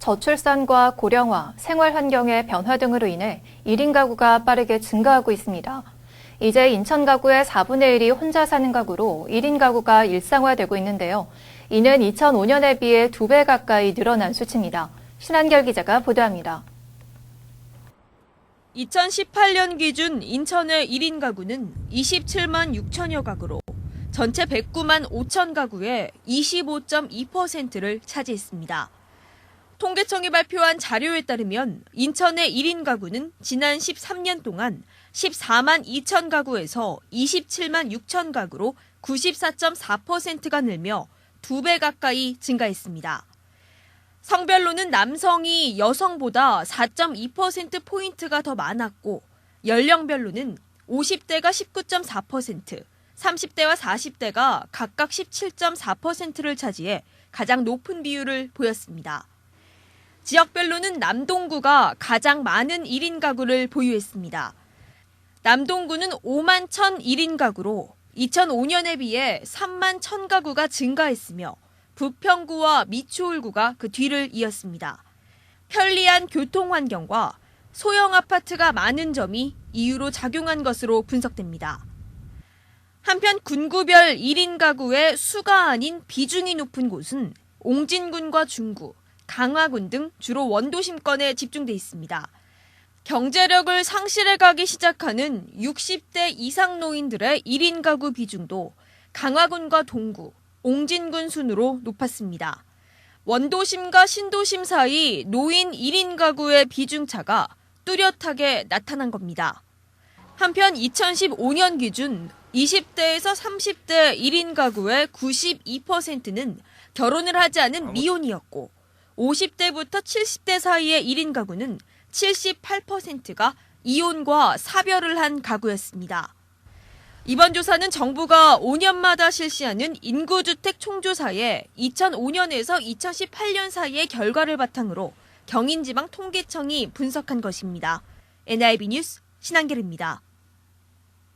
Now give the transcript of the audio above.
저출산과 고령화, 생활 환경의 변화 등으로 인해 1인 가구가 빠르게 증가하고 있습니다. 이제 인천 가구의 4분의 1이 혼자 사는 가구로 1인 가구가 일상화되고 있는데요. 이는 2005년에 비해 2배 가까이 늘어난 수치입니다. 신한결 기자가 보도합니다. 2018년 기준 인천의 1인 가구는 27만 6천여 가구로 전체 109만 5천 가구의 25.2%를 차지했습니다. 통계청이 발표한 자료에 따르면 인천의 1인 가구는 지난 13년 동안 14만 2천 가구에서 27만 6천 가구로 94.4%가 늘며 2배 가까이 증가했습니다. 성별로는 남성이 여성보다 4.2%포인트가 더 많았고, 연령별로는 50대가 19.4%, 30대와 40대가 각각 17.4%를 차지해 가장 높은 비율을 보였습니다. 지역별로는 남동구가 가장 많은 1인 가구를 보유했습니다. 남동구는 5만 1천 1인 가구로 2005년에 비해 3만 1천 가구가 증가했으며 부평구와 미추홀구가 그 뒤를 이었습니다. 편리한 교통 환경과 소형 아파트가 많은 점이 이유로 작용한 것으로 분석됩니다. 한편 군구별 1인 가구의 수가 아닌 비중이 높은 곳은 옹진군과 중구, 강화군 등 주로 원도심권에 집중돼 있습니다. 경제력을 상실해 가기 시작하는 60대 이상 노인들의 1인 가구 비중도 강화군과 동구, 옹진군 순으로 높았습니다. 원도심과 신도심 사이 노인 1인 가구의 비중차가 뚜렷하게 나타난 겁니다. 한편 2015년 기준 20대에서 30대 1인 가구의 92%는 결혼을 하지 않은 미혼이었고 50대부터 70대 사이의 1인 가구는 78%가 이혼과 사별을 한 가구였습니다. 이번 조사는 정부가 5년마다 실시하는 인구주택 총조사에 2005년에서 2018년 사이의 결과를 바탕으로 경인지방 통계청이 분석한 것입니다. NIB 뉴스 신한결입니다.